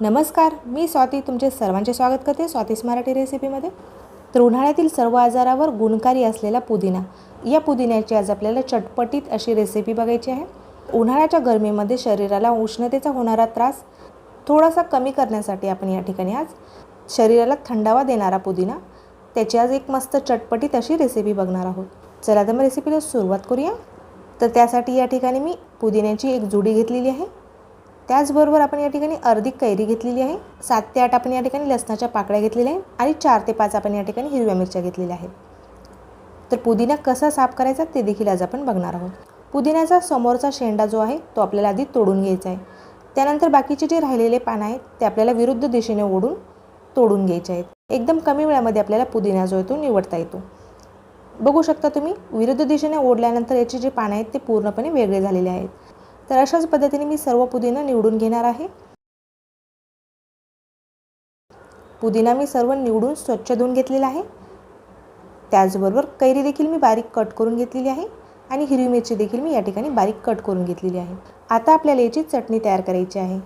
नमस्कार मी स्वाती तुमचे सर्वांचे स्वागत करते स्वातीस मराठी रेसिपीमध्ये. तर उन्हाळ्यातील सर्व आजारावर गुणकारी असलेला पुदिना. या पुदिन्याची आज आपल्याला चटपटीत अशी रेसिपी बघायची आहे. उन्हाळ्याच्या गरमीमध्ये शरीराला उष्णतेचा होणारा त्रास थोडासा कमी करण्यासाठी आपण या ठिकाणी आज शरीराला थंडावा देणारा पुदिना त्याची आज एक मस्त चटपटीत अशी रेसिपी बघणार आहोत. चला तर मग रेसिपीला सुरुवात करूया. तर त्यासाठी या ठिकाणी मी पुदिन्याची एक जुडी घेतलेली आहे. त्याचबरोबर आपण या ठिकाणी अर्धी कैरी घेतलेली आहे. सात ते आठ आपण या ठिकाणी लसणाच्या पाकळ्या घेतलेल्या आहेत आणि चार ते पाच आपण या ठिकाणी हिरव्या मिरच्या घेतलेल्या आहेत. तर पुदिना कसा साफ करायचा ते देखील आज आपण बघणार आहोत. पुदिन्याचा समोरचा शेंडा जो आहे तो आपल्याला आधी तोडून घ्यायचा आहे. त्यानंतर बाकीचे जे राहिलेले पानं आहेत ते आपल्याला विरुद्ध दिशेने ओढून तोडून घ्यायचे आहेत. एकदम कमी वेळामध्ये आपल्याला पुदिना जो आहे तो निवडता येतो. बघू शकता तुम्ही विरुद्ध दिशेने ओढल्यानंतर याचे जे पानं आहेत ते पूर्णपणे वेगळे झालेले आहेत. तर अशाच पद्धतीने मी सर्व पुदिना निवडून घेणार आहे. पुदिना मी सर्व निवडून स्वच्छ धुवून घेतलेला आहे. त्याचबरोबर कैरी देखील मी बारीक कट करून घेतलेली आहे आणि हिरवी मिरची देखील मी या ठिकाणी बारीक कट करून घेतलेली आहे. आता आपल्याला याची चटणी तयार करायची आहे.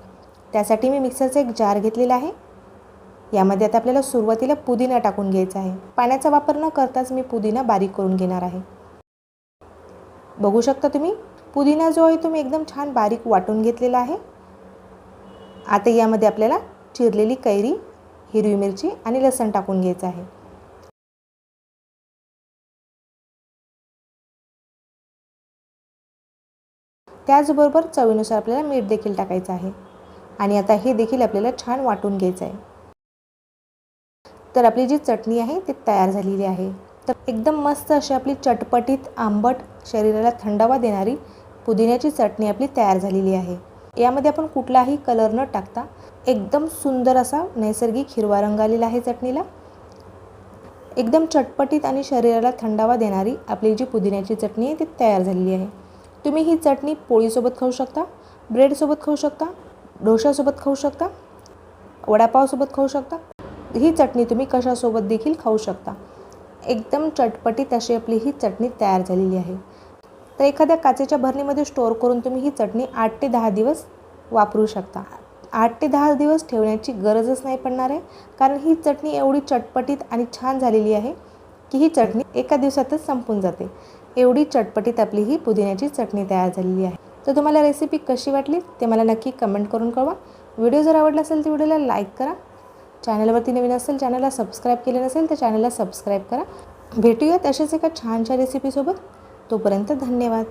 त्यासाठी मी मिक्सरचा एक जार घेतलेला आहे. यामध्ये आता आपल्याला सुरुवातीला पुदिना टाकून घ्यायचा आहे. पाण्याचा वापर न करताच मी पुदिना बारीक करून घेणार आहे. बघू शकता तुम्ही पुदिना जो आहे तो मी एकदम छान बारीक वाटून घेतलेला आहे. आता यामध्ये आपल्याला चिरलेली कैरी हिरवी मिरची आणि लसण टाकून घ्यायचं आहे. त्याचबरोबर चवीनुसार आपल्याला मीठ देखील टाकायचं आहे. आणि आता हे देखील आपल्याला छान वाटून घ्यायचं आहे. तर आपली जी चटणी आहे ती तयार झालेली आहे. तर एकदम मस्त अशी आपली चटपटीत आंबट शरीराला थंडावा देणारी पुदिन्याची चटणी आपली तयार झालेली आहे. यामध्ये आपण कुठलाही कलर न टाकता एकदम सुंदर असा नैसर्गिक हिरवा रंग आलेला आहे चटणीला. एकदम चटपटीत आणि शरीराला थंडावा देणारी आपली जी पुदिन्याची चटणी आहे ती तयार झालेली आहे. तुम्ही ही चटणी पोळीसोबत खाऊ शकता ब्रेडसोबत खाऊ शकता डोशासोबत खाऊ शकता वडापावसोबत खाऊ शकता. ही चटणी तुम्ही कशासोबत देखील खाऊ शकता. एकदम चटपटीत अशी आपली ही चटणी तयार झालेली आहे. तर एखाद्या काचेच्या भरणीमध्ये स्टोअर करून तुम्ही ही चटणी आठ ते दहा दिवस वापरू शकता. आठ ते दहा दिवस ठेवण्याची गरजच नाही पडणार आहे. कारण ही चटणी एवढी चटपटीत आणि छान झालेली आहे की ही चटणी एका दिवसातच संपून जाते. एवढी चटपटीत आपली ही पुदिन्याची चटणी तयार झालेली आहे. तर तुम्हाला रेसिपी कशी वाटली ते मला नक्की कमेंट करून कळवा. व्हिडिओ जर आवडला असेल तर व्हिडिओला लाईक करा. चॅनलवरती नवीन असेल चॅनलला सबस्क्राईब केले नसेल तर चॅनलला सबस्क्राईब करा. भेटूयात अशाच एका छानशा रेसिपीसोबत तोपर्यंत धन्यवाद.